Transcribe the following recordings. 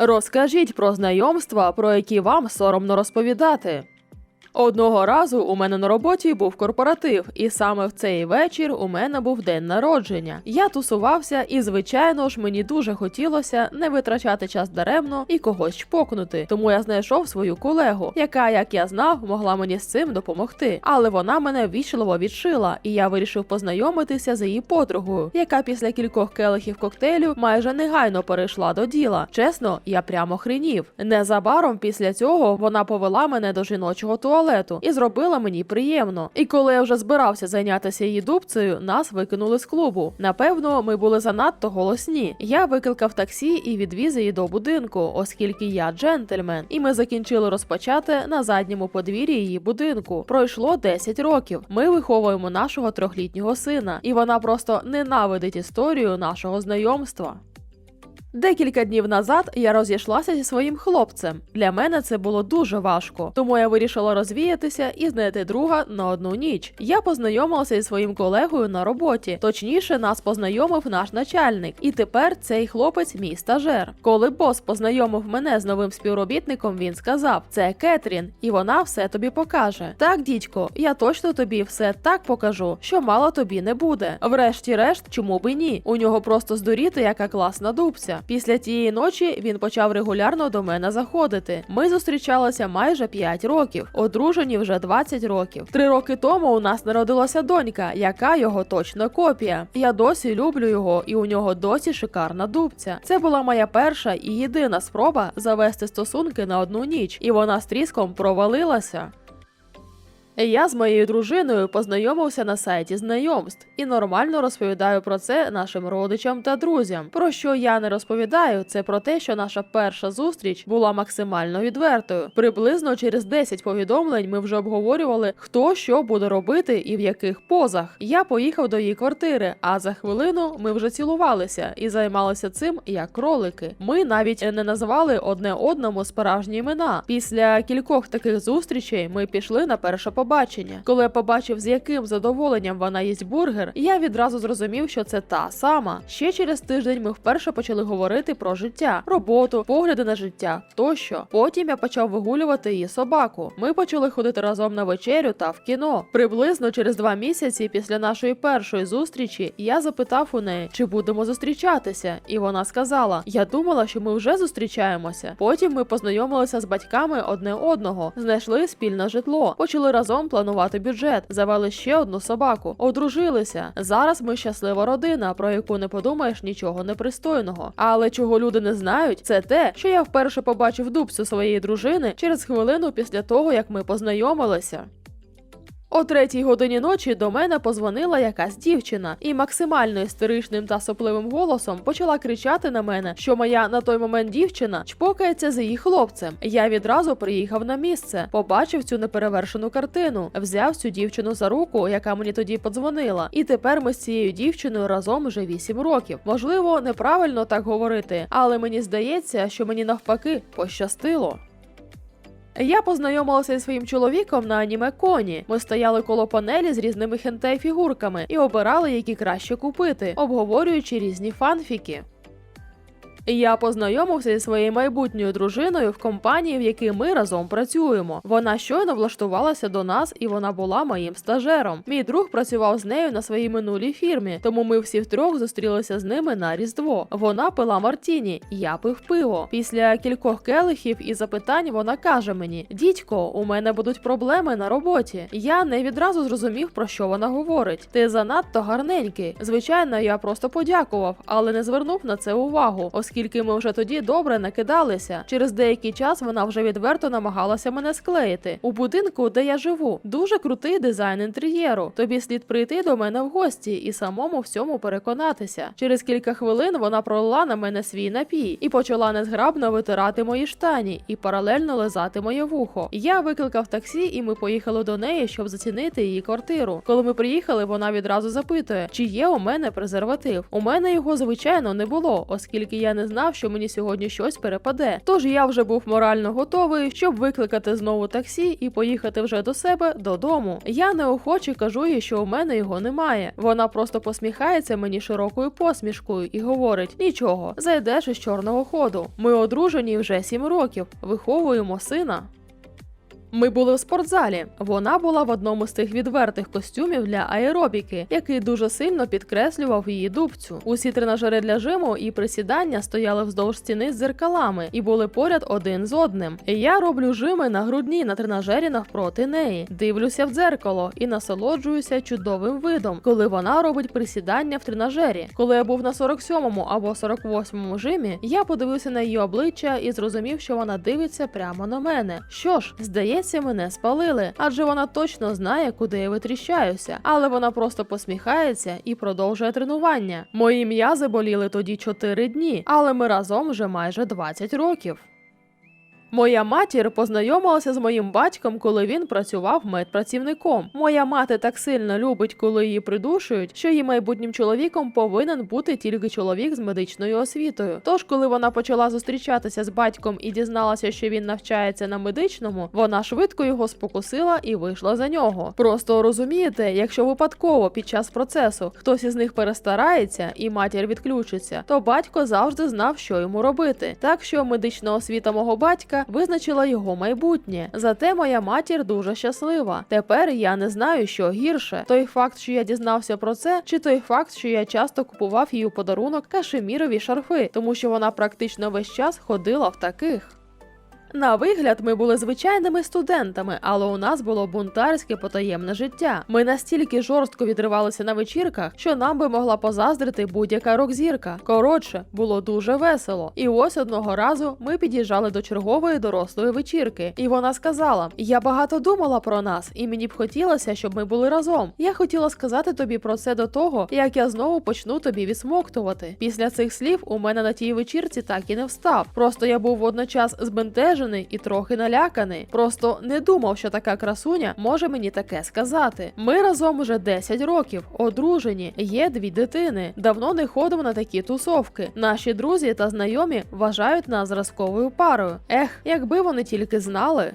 Розкажіть про знайомства, про які вам соромно розповідати. Одного разу у мене на роботі був корпоратив, і саме в цей вечір у мене був день народження. Я тусувався, і, звичайно ж, мені дуже хотілося не витрачати час даремно і когось чпокнути. Тому я знайшов свою колегу, яка, як я знав, могла мені з цим допомогти. Але вона мене ввічливо відшила, і я вирішив познайомитися з її подругою, яка після кількох келихів коктейлю майже негайно перейшла до діла. Чесно, я прямо хренів. Незабаром після цього вона повела мене до жіночого туалету і зробила мені приємно. І коли я вже збирався зайнятися її дубцею, нас викинули з клубу. Напевно, ми були занадто голосні. Я викликав таксі і відвіз її до будинку, оскільки я джентльмен, і ми закінчили розпочати на задньому подвір'ї її будинку. Пройшло 10 років. Ми виховуємо нашого трьохлітнього сина, і вона просто ненавидить історію нашого знайомства. Декілька днів назад я розійшлася зі своїм хлопцем. Для мене це було дуже важко, тому я вирішила розвіятися і знайти друга на одну ніч. Я познайомилася зі своїм колегою на роботі. Точніше, нас познайомив наш начальник, і тепер цей хлопець мій стажер. Коли бос познайомив мене з новим співробітником, він сказав: це Кетрін, і вона все тобі покаже. Так, дідько, я точно тобі все так покажу, що мало тобі не буде. Врешті-решт, чому би ні? У нього просто здуріти, яка класна дубця. Після тієї ночі він почав регулярно до мене заходити. Ми зустрічалися майже 5 років, одружені вже 20 років. Три роки тому у нас народилася донька, яка його точна копія. Я досі люблю його, і у нього досі шикарна дубця. Це була моя перша і єдина спроба завести стосунки на одну ніч, і вона з тріском провалилася. Я з моєю дружиною познайомився на сайті знайомств і нормально розповідаю про це нашим родичам та друзям. Про що я не розповідаю, це про те, що наша перша зустріч була максимально відвертою. Приблизно через 10 повідомлень ми вже обговорювали, хто що буде робити і в яких позах. Я поїхав до її квартири, а за хвилину ми вже цілувалися і займалися цим як кролики. Ми навіть не назвали одне одному справжні імена. Після кількох таких зустрічей ми пішли на перше побачення. Коли я побачив, з яким задоволенням вона їсть бургер, я відразу зрозумів, що це та сама. Ще через тиждень ми вперше почали говорити про життя, роботу, погляди на життя тощо. Потім я почав вигулювати її собаку. Ми почали ходити разом на вечерю та в кіно. Приблизно через два місяці після нашої першої зустрічі я запитав у неї, чи будемо зустрічатися, і вона сказала: Я думала, що ми вже зустрічаємося. Потім ми познайомилися з батьками одне одного, знайшли спільне житло, почали разом планувати бюджет, завели ще одну собаку, одружилися. Зараз ми щаслива родина, про яку не подумаєш нічого непристойного. Але чого люди не знають, це те, що я вперше побачив дубцю своєї дружини через хвилину після того, як ми познайомилися. О третій годині ночі до мене позвонила якась дівчина і максимально істеричним та сопливим голосом почала кричати на мене, що моя на той момент дівчина чпокається з її хлопцем. Я відразу приїхав на місце, побачив цю неперевершену картину, взяв цю дівчину за руку, яка мені тоді подзвонила. І тепер ми з цією дівчиною разом вже 8 років. Можливо, неправильно так говорити, але мені здається, що мені навпаки пощастило. Я познайомилася зі своїм чоловіком на аніме коні. Ми стояли коло панелі з різними хентай-фігурками і обирали, які краще купити, обговорюючи різні фанфіки. Я познайомився зі своєю майбутньою дружиною в компанії, в якій ми разом працюємо. Вона щойно влаштувалася до нас, і вона була моїм стажером. Мій друг працював з нею на своїй минулій фірмі, тому ми всі втрьох зустрілися з ними на різдво. Вона пила Мартіні, я пив пиво. Після кількох келихів і запитань вона каже мені: Дідько, у мене будуть проблеми на роботі. Я не відразу зрозумів, про що вона говорить. Ти занадто гарненький. Звичайно, я просто подякував, але не звернув на це увагу, оскільки ми вже тоді добре накидалися. Через деякий час вона вже відверто намагалася мене склеїти. У будинку, де я живу, дуже крутий дизайн інтер'єру. Тобі слід прийти до мене в гості і самому всьому переконатися. Через кілька хвилин вона пролила на мене свій напій і почала незграбно витирати мої штані і паралельно лизати моє вухо. Я викликав таксі, і ми поїхали до неї, щоб зацінити її квартиру. Коли ми приїхали, вона відразу запитує, чи є у мене презерватив. У мене його звичайно не було, оскільки я не знав, що мені сьогодні щось перепаде. Тож я вже був морально готовий, щоб викликати знову таксі і поїхати вже до себе додому. Я неохоче кажу їй, що у мене його немає. Вона просто посміхається мені широкою посмішкою і говорить: нічого, зайдеш із чорного ходу. Ми одружені вже сім років, виховуємо сина. Ми були в спортзалі. Вона була в одному з тих відвертих костюмів для аеробіки, який дуже сильно підкреслював її дубцю. Усі тренажери для жиму і присідання стояли вздовж стіни з дзеркалами і були поряд один з одним. Я роблю жими на грудні на тренажері навпроти неї. Дивлюся в дзеркало і насолоджуюся чудовим видом, коли вона робить присідання в тренажері. Коли я був на 47-му або 48-му жимі, я подивився на її обличчя і зрозумів, що вона дивиться прямо на мене. Що ж, здається, мене спалили, адже вона точно знає, куди я витріщаюся, але вона просто посміхається і продовжує тренування. Мої м'язи боліли тоді 4 дні, але ми разом вже майже 20 років. Моя матір познайомилася з моїм батьком, коли він працював медпрацівником. Моя мати так сильно любить, коли її придушують, що її майбутнім чоловіком повинен бути тільки чоловік з медичною освітою. Тож, коли вона почала зустрічатися з батьком і дізналася, що він навчається на медичному, вона швидко його спокусила і вийшла за нього. Просто розумієте, якщо випадково під час процесу хтось із них перестарається і матір відключиться, то батько завжди знав, що йому робити. Так що медична освіта мого батька визначила його майбутнє. Зате моя матір дуже щаслива. Тепер я не знаю, що гірше: той факт, що я дізнався про це, чи той факт, що я часто купував їй у подарунок кашемірові шарфи, тому що вона практично весь час ходила в таких. На вигляд, ми були звичайними студентами, але у нас було бунтарське потаємне життя. Ми настільки жорстко відривалися на вечірках, що нам би могла позаздрити будь-яка рок-зірка. Коротше, було дуже весело. І ось одного разу ми під'їжджали до чергової дорослої вечірки, і вона сказала: Я багато думала про нас, і мені б хотілося, щоб ми були разом. Я хотіла сказати тобі про це до того, як я знову почну тобі відсмоктувати. Після цих слів у мене на тій вечірці так і не встав. Просто я був водночас збентежений і трохи наляканий. Просто не думав, що така красуня може мені таке сказати. Ми разом уже 10 років, одружені, є дві дитини. Давно не ходимо на такі тусовки. Наші друзі та знайомі вважають нас зразковою парою. Ех, якби вони тільки знали.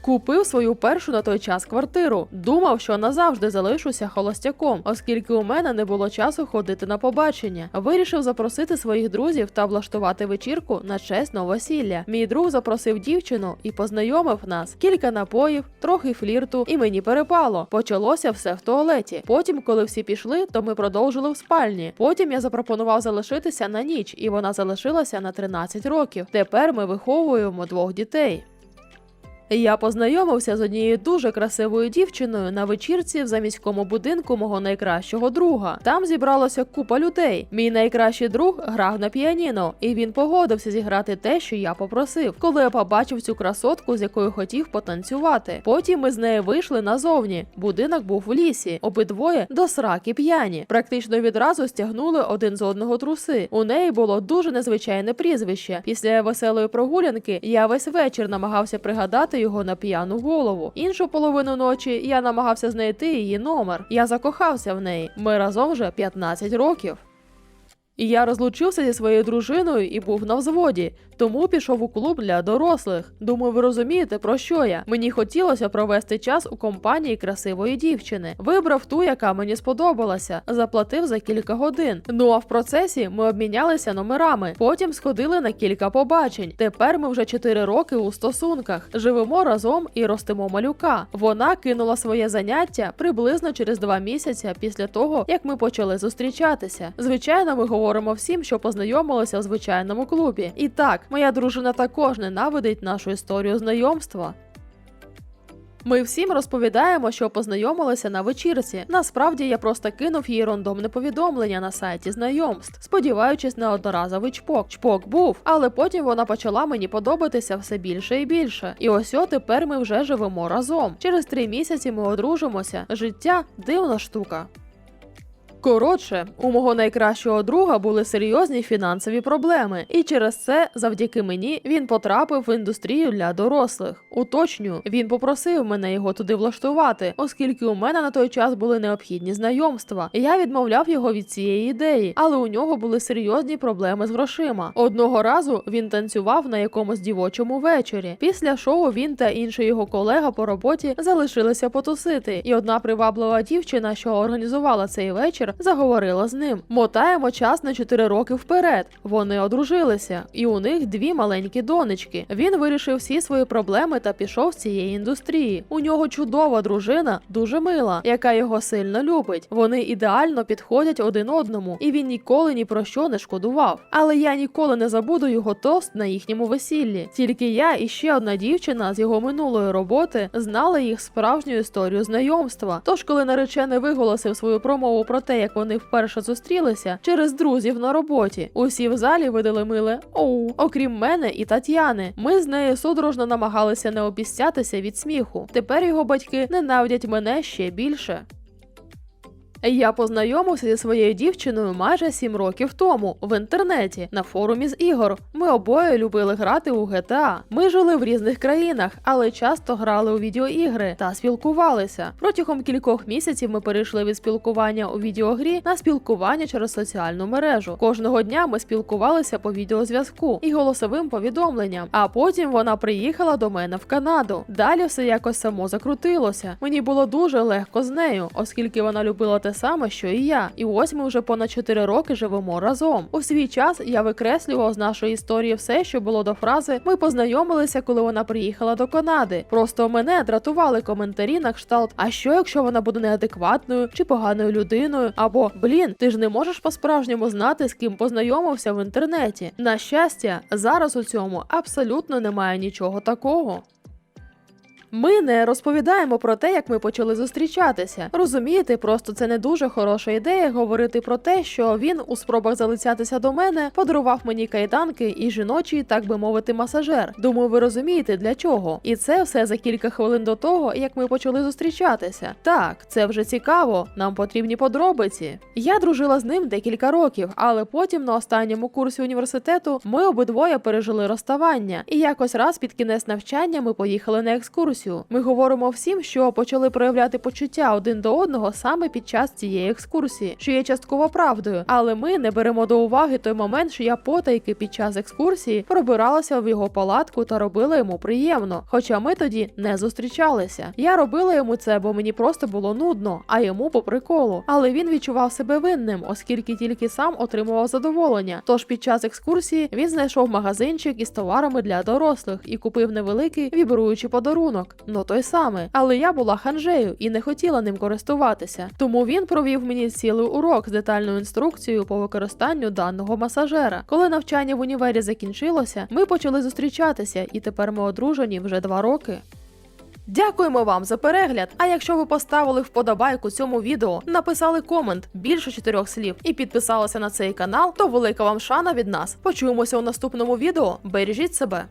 Купив свою першу на той час квартиру. Думав, що назавжди залишуся холостяком, оскільки у мене не було часу ходити на побачення. Вирішив запросити своїх друзів та влаштувати вечірку на честь новосілля. Мій друг запросив дівчину і познайомив нас. Кілька напоїв, трохи флірту, і мені перепало. Почалося все в туалеті. Потім, коли всі пішли, то ми продовжили в спальні. Потім я запропонував залишитися на ніч, і вона залишилася на 13 років. Тепер ми виховуємо двох дітей. Я познайомився з однією дуже красивою дівчиною на вечірці в заміському будинку мого найкращого друга. Там зібралося купа людей. Мій найкращий друг грав на піаніно, і він погодився зіграти те, що я попросив, коли я побачив цю красотку, з якою хотів потанцювати. Потім ми з нею вийшли назовні. Будинок був в лісі, обидвоє до сраки п'яні. Практично відразу стягнули один з одного труси. У неї було дуже незвичайне прізвище. Після веселої прогулянки я весь вечір намагався пригадати його на п'яну голову. Іншу половину ночі я намагався знайти її номер. Я закохався в неї. Ми разом вже 15 років. І я розлучився зі своєю дружиною і був на взводі, тому пішов у клуб для дорослих. Думаю, ви розумієте, про що я. Мені хотілося провести час у компанії красивої дівчини. Вибрав ту, яка мені сподобалася, заплатив за кілька годин. Ну а в процесі ми обмінялися номерами. Потім сходили на кілька побачень. Тепер ми вже 4 роки у стосунках. Живемо разом і ростимо малюка. Вона кинула своє заняття приблизно через два місяці після того, як ми почали зустрічатися. Звичайно, ми говоримо всім, що познайомилися в звичайному клубі. І так, моя дружина також ненавидить нашу історію знайомства. Ми всім розповідаємо, що познайомилися на вечірці. Насправді я просто кинув їй рандомне повідомлення на сайті знайомств, сподіваючись на одноразовий чпок. Чпок був, але потім вона почала мені подобатися все більше і більше. І ось о тепер ми вже живемо разом. Через три місяці ми одружимося. Життя дивна штука. Коротше, у мого найкращого друга були серйозні фінансові проблеми, і через це, завдяки мені, він потрапив в індустрію для дорослих. Уточню, він попросив мене його туди влаштувати, оскільки у мене на той час були необхідні знайомства. Я відмовляв його від цієї ідеї, але у нього були серйозні проблеми з грошима. Одного разу він танцював на якомусь дівочому вечорі. Після шоу він та інший його колега по роботі залишилися потусити, і одна приваблива дівчина, що організувала цей вечір, заговорила з ним. Мотаємо час на 4 роки вперед. Вони одружилися, і у них дві маленькі донечки. Він вирішив всі свої проблеми та пішов з цієї індустрії. У нього чудова дружина, дуже мила, яка його сильно любить. Вони ідеально підходять один одному, і він ніколи ні про що не шкодував. Але я ніколи не забуду його тост на їхньому весіллі. Тільки я і ще одна дівчина з його минулої роботи знали їх справжню історію знайомства. Тож, коли наречений виголосив свою промову про те, як вони вперше зустрілися через друзів на роботі, усі в залі видали миле оу, окрім мене і Тетяни. Ми з нею судорожно намагалися не обіцятися від сміху. Тепер його батьки ненавидять мене ще більше. Я познайомився зі своєю дівчиною майже сім років тому в інтернеті на форумі з ігор. Ми обоє любили грати у GTA. Ми жили в різних країнах, але часто грали у відеоігри та спілкувалися. Протягом кількох місяців ми перейшли від спілкування у відеогрі на спілкування через соціальну мережу. Кожного дня ми спілкувалися по відеозв'язку і голосовим повідомленням. А потім вона приїхала до мене в Канаду. Далі все якось само закрутилося. Мені було дуже легко з нею, оскільки вона любила те саме, що і я. І ось ми вже понад 4 роки живемо разом. У свій час я викреслював з нашої історії все, що було до фрази Ми познайомилися, коли вона приїхала до Канади. Просто мене дратували коментарі на кшталт: а що, якщо вона буде неадекватною чи поганою людиною? Або блін, ти ж не можеш по-справжньому знати, з ким познайомився в інтернеті. На щастя, зараз у цьому абсолютно немає нічого такого. Ми не розповідаємо про те, як ми почали зустрічатися. Розумієте, просто це не дуже хороша ідея говорити про те, що він у спробах залицятися до мене подарував мені кайданки і жіночий, так би мовити, масажер. Думаю, ви розумієте для чого. І це все за кілька хвилин до того, як ми почали зустрічатися. Так, це вже цікаво. Нам потрібні подробиці. Я дружила з ним декілька років, але потім на останньому курсі університету ми обидвоє пережили розставання, і якось раз під кінець навчання ми поїхали на екскурсію. Ми говоримо всім, що почали проявляти почуття один до одного саме під час цієї екскурсії, що є частково правдою. Але ми не беремо до уваги той момент, що я потайки під час екскурсії пробиралася в його палатку та робила йому приємно. Хоча ми тоді не зустрічалися. Я робила йому це, бо мені просто було нудно, а йому по приколу. Але він відчував себе винним, оскільки тільки сам отримував задоволення. Тож під час екскурсії він знайшов магазинчик із товарами для дорослих і купив невеликий вібруючий подарунок. Ну той самий. Але я була ханжею і не хотіла ним користуватися. Тому він провів мені цілий урок з детальною інструкцією по використанню даного масажера. Коли навчання в універі закінчилося, ми почали зустрічатися, і тепер ми одружені вже два роки. Дякуємо вам за перегляд. А якщо ви поставили вподобайку цьому відео, написали комент більше чотирьох слів і підписалися на цей канал, то велика вам шана від нас. Почуємося у наступному відео. Бережіть себе.